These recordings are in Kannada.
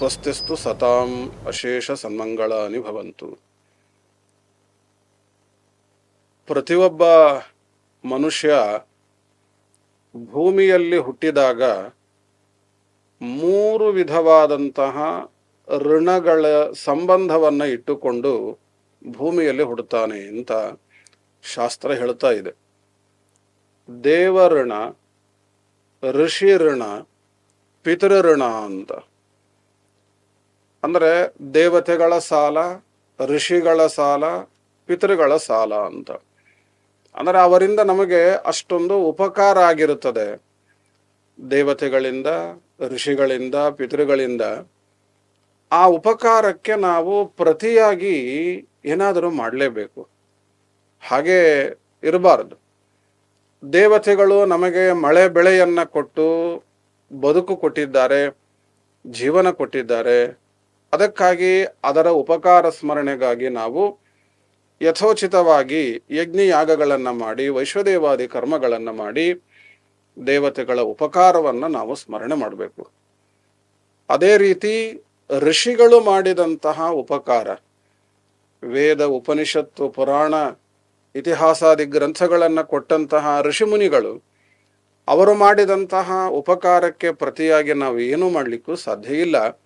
ಸ್ವಸ್ತಿಸ್ತು ಸತಾಂ ಅಶೇಷ ಸನ್ಮಂಗಳಾನಿ ಭವಂತು. ಪ್ರತಿಯೊಬ್ಬ ಮನುಷ್ಯ ಭೂಮಿಯಲ್ಲಿ ಹುಟ್ಟಿದಾಗ ಮೂರು ವಿಧವಾದಂತಹ ಋಣಗಳ ಸಂಬಂಧವನ್ನು ಇಟ್ಟುಕೊಂಡು ಭೂಮಿಯಲ್ಲಿ ಹುಡ್ತಾನೆ ಅಂತ ಶಾಸ್ತ್ರ ಹೇಳ್ತಾ ಇದೆ. ದೇವಋಣ, ಋಷಿ ಋಣ, ಪಿತೃಋಣ ಅಂತ. ಅಂದರೆ ದೇವತೆಗಳ ಸಾಲ, ಋಷಿಗಳ ಸಾಲ, ಪಿತೃಗಳ ಸಾಲ ಅಂತ. ಅಂದರೆ ಅವರಿಂದ ನಮಗೆ ಅಷ್ಟೊಂದು ಉಪಕಾರ ಆಗಿರುತ್ತದೆ. ದೇವತೆಗಳಿಂದ, ಋಷಿಗಳಿಂದ, ಪಿತೃಗಳಿಂದ. ಆ ಉಪಕಾರಕ್ಕೆ ನಾವು ಪ್ರತಿಯಾಗಿ ಏನಾದರೂ ಮಾಡಲೇಬೇಕು. ಹಾಗೆ ಇರಬಾರದು. ದೇವತೆಗಳು ನಮಗೆ ಮಳೆ ಬೆಳೆಯನ್ನು ಕೊಟ್ಟು ಬದುಕು ಕೊಟ್ಟಿದ್ದಾರೆ, ಜೀವನ ಕೊಟ್ಟಿದ್ದಾರೆ. ಅದಕ್ಕಾಗಿ ಅದರ ಉಪಕಾರ ಸ್ಮರಣೆಗಾಗಿ ನಾವು ಯಥೋಚಿತವಾಗಿ ಯಜ್ಞ ಯಾಗಗಳನ್ನು ಮಾಡಿ, ವೈಶ್ವದೇವಾದಿ ಕರ್ಮಗಳನ್ನು ಮಾಡಿ, ದೇವತೆಗಳ ಉಪಕಾರವನ್ನು ನಾವು ಸ್ಮರಣೆ ಮಾಡಬೇಕು. ಅದೇ ರೀತಿ ಋಷಿಗಳು ಮಾಡಿದಂತಹ ಉಪಕಾರ, ವೇದ, ಉಪನಿಷತ್ತು, ಪುರಾಣ, ಇತಿಹಾಸಾದಿ ಗ್ರಂಥಗಳನ್ನು ಕೊಟ್ಟಂತಹ ಋಷಿಮುನಿಗಳು ಅವರು ಮಾಡಿದಂತಹ ಉಪಕಾರಕ್ಕೆ ಪ್ರತಿಯಾಗಿ ನಾವು ಏನೂ ಮಾಡಲಿಕ್ಕೂ ಸಾಧ್ಯ ಇಲ್ಲ.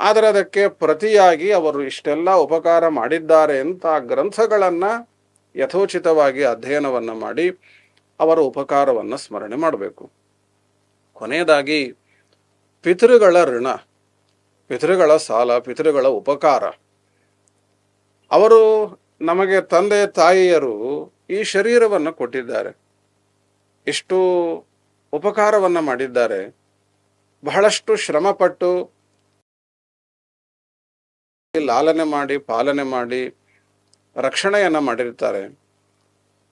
ಆದರೆ ಅದಕ್ಕೆ ಪ್ರತಿಯಾಗಿ ಅವರು ಇಷ್ಟೆಲ್ಲ ಉಪಕಾರ ಮಾಡಿದ್ದಾರೆ ಅಂತ ಗ್ರಂಥಗಳನ್ನು ಯಥೋಚಿತವಾಗಿ ಅಧ್ಯಯನವನ್ನು ಮಾಡಿ ಅವರ ಉಪಕಾರವನ್ನು ಸ್ಮರಣೆ ಮಾಡಬೇಕು. ಕೊನೆಯದಾಗಿ, ಪಿತೃಗಳ ಋಣ, ಪಿತೃಗಳ ಸಾಲ, ಪಿತೃಗಳ ಉಪಕಾರ. ಅವರು ನಮಗೆ ತಂದೆ ತಾಯಿಯರು ಈ ಶರೀರವನ್ನು ಕೊಟ್ಟಿದ್ದಾರೆ. ಇಷ್ಟು ಉಪಕಾರವನ್ನು ಮಾಡಿದ್ದಾರೆ. ಬಹಳಷ್ಟು ಶ್ರಮಪಟ್ಟು ಲಾಲನೆ ಮಾಡಿ, ಪಾಲನೆ ಮಾಡಿ, ರಕ್ಷಣೆಯನ್ನು ಮಾಡಿರ್ತಾರೆ.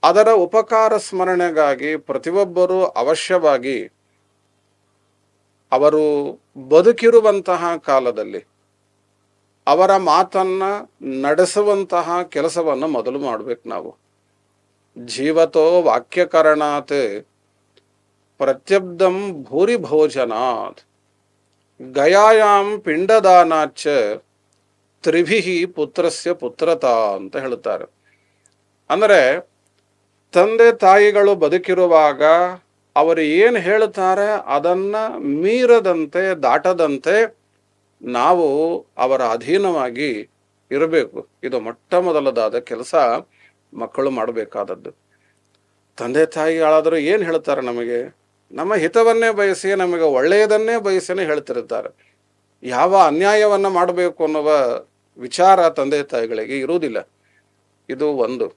ಅದರ ಉಪಕಾರ ಸ್ಮರಣೆಗಾಗಿ ಪ್ರತಿಯೊಬ್ಬರೂ ಅವಶ್ಯವಾಗಿ ಅವರು ಬದುಕಿರುವಂತಹ ಕಾಲದಲ್ಲಿ ಅವರ ಮಾತನ್ನ ನಡೆಸುವಂತಹ ಕೆಲಸವನ್ನು ಮೊದಲು ಮಾಡ್ಬೇಕು ನಾವು. ಜೀವತೋ ವಾಕ್ಯಕರಣಾತ್ ಪ್ರತ್ಯಬ್ಧಂ ಭೂರಿ ಭೋಜನಾತ್ ಗಯಾಯಾಮ್ ಪಿಂಡದಾನಾಚ ತ್ರಿಭಿಹಿ ಪುತ್ರಸ್ಯ ಪುತ್ರತಾ ಅಂತ ಹೇಳುತ್ತಾರೆ. ಅಂದರೆ ತಂದೆ ತಾಯಿಗಳು ಬದುಕಿರುವಾಗ ಅವರು ಏನು ಹೇಳುತ್ತಾರೆ? ಅದನ್ನ ಮೀರದಂತೆ, ದಾಟದಂತೆ ನಾವು ಅವರ ಅಧೀನವಾಗಿ ಇರಬೇಕು. ಇದು ಮೊಟ್ಟ ಮೊದಲದಾದ ಕೆಲಸ ಮಕ್ಕಳು ಮಾಡಬೇಕಾದದ್ದು. ತಂದೆ ತಾಯಿಗಳಾದರೂ ಏನು ಹೇಳ್ತಾರೆ ನಮಗೆ? ನಮ್ಮ ಹಿತವನ್ನೇ ಬಯಸಿ, ನಮಗೆ ಒಳ್ಳೆಯದನ್ನೇ ಬಯಸಿನೇ ಹೇಳ್ತಿರುತ್ತಾರೆ. ಯಾವ ಅನ್ಯಾಯವನ್ನು ಮಾಡಬೇಕು ಅನ್ನುವ ವಿಚಾರ ತಂದೆ ತಾಯಿಗಳಿಗೆ ಇರುವುದಿಲ್ಲ. ಇದು ಒಂದು.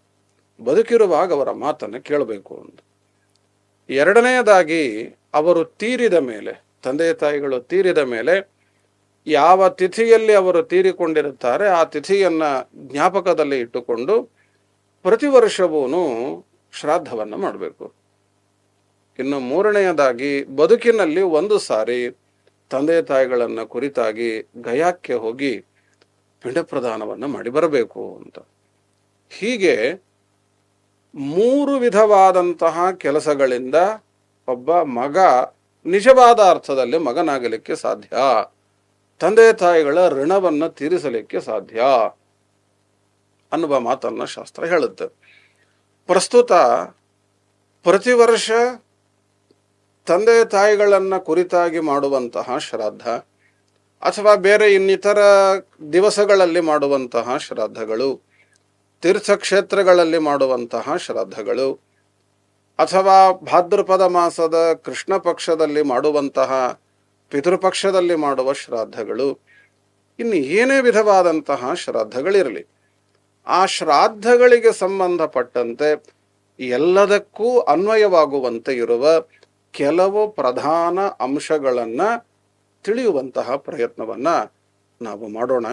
ಬದುಕಿರುವಾಗ ಅವರ ಮಾತನ್ನು ಕೇಳಬೇಕು ಅಂತ ಎರಡನೆಯದಾಗಿ, ಅವರು ತೀರಿದ ಮೇಲೆ, ತಂದೆ ತಾಯಿಗಳು ತೀರಿದ ಮೇಲೆ, ಯಾವ ತಿಥಿಯಲ್ಲಿ ಅವರು ತೀರಿಕೊಂಡಿರುತ್ತಾರೆ, ಆ ತಿಥಿಯನ್ನು ಜ್ಞಾಪಕದಲ್ಲಿ ಇಟ್ಟುಕೊಂಡು ಪ್ರತಿ ವರ್ಷವೂ ಶ್ರಾದ್ದವನ್ನು ಮಾಡಬೇಕು. ಇನ್ನು ಮೂರನೆಯದಾಗಿ, ಬದುಕಿನಲ್ಲಿ ಒಂದು ಸಾರಿ ತಂದೆ ತಾಯಿಗಳನ್ನು ಕುರಿತಾಗಿ ಗಯಾಕ್ಕೆ ಹೋಗಿ ಪಿಂಡ ಪ್ರದಾನವನ್ನು ಮಾಡಿ ಬರಬೇಕು ಅಂತ. ಹೀಗೆ ಮೂರು ವಿಧವಾದಂತಹ ಕೆಲಸಗಳಿಂದ ಒಬ್ಬ ಮಗ ನಿಜವಾದ ಅರ್ಥದಲ್ಲಿ ಮಗನಾಗಲಿಕ್ಕೆ ಸಾಧ್ಯ. ತಂದೆ ತಾಯಿಗಳ ಋಣವನ್ನು ತೀರಿಸಲಿಕ್ಕೆ ಸಾಧ್ಯ ಅನ್ನುವ ಮಾತನ್ನ ಶಾಸ್ತ್ರ ಹೇಳುತ್ತೆ. ಪ್ರಸ್ತುತ ಪ್ರತಿ ವರ್ಷ ತಂದೆ ತಾಯಿಗಳನ್ನು ಕುರಿತಾಗಿ ಮಾಡುವಂತಹ ಶ್ರಾದ್ದ ಅಥವಾ ಬೇರೆ ಇನ್ನಿತರ ದಿವಸಗಳಲ್ಲಿ ಮಾಡುವಂತಹ ಶ್ರಾದ್ದಗಳು, ತೀರ್ಥಕ್ಷೇತ್ರಗಳಲ್ಲಿ ಮಾಡುವಂತಹ ಶ್ರಾದ್ದಗಳು, ಅಥವಾ ಭಾದ್ರಪದ ಮಾಸದ ಕೃಷ್ಣ ಪಕ್ಷದಲ್ಲಿ ಮಾಡುವಂತಹ ಪಿತೃಪಕ್ಷದಲ್ಲಿ ಮಾಡುವ ಶ್ರಾದ್ದಗಳು, ಇನ್ನು ಏನೇ ವಿಧವಾದಂತಹ ಶ್ರಾದ್ದಗಳಿರಲಿ, ಆ ಶ್ರಾದ್ದಗಳಿಗೆ ಸಂಬಂಧಪಟ್ಟಂತೆ ಎಲ್ಲದಕ್ಕೂ ಅನ್ವಯವಾಗುವಂತೆ ಇರುವ ಕೆಲವು ಪ್ರಧಾನ ಅಂಶಗಳನ್ನ ತಿಳಿಯುವಂತಹ ಪ್ರಯತ್ನವನ್ನ ನಾವು ಮಾಡೋಣ.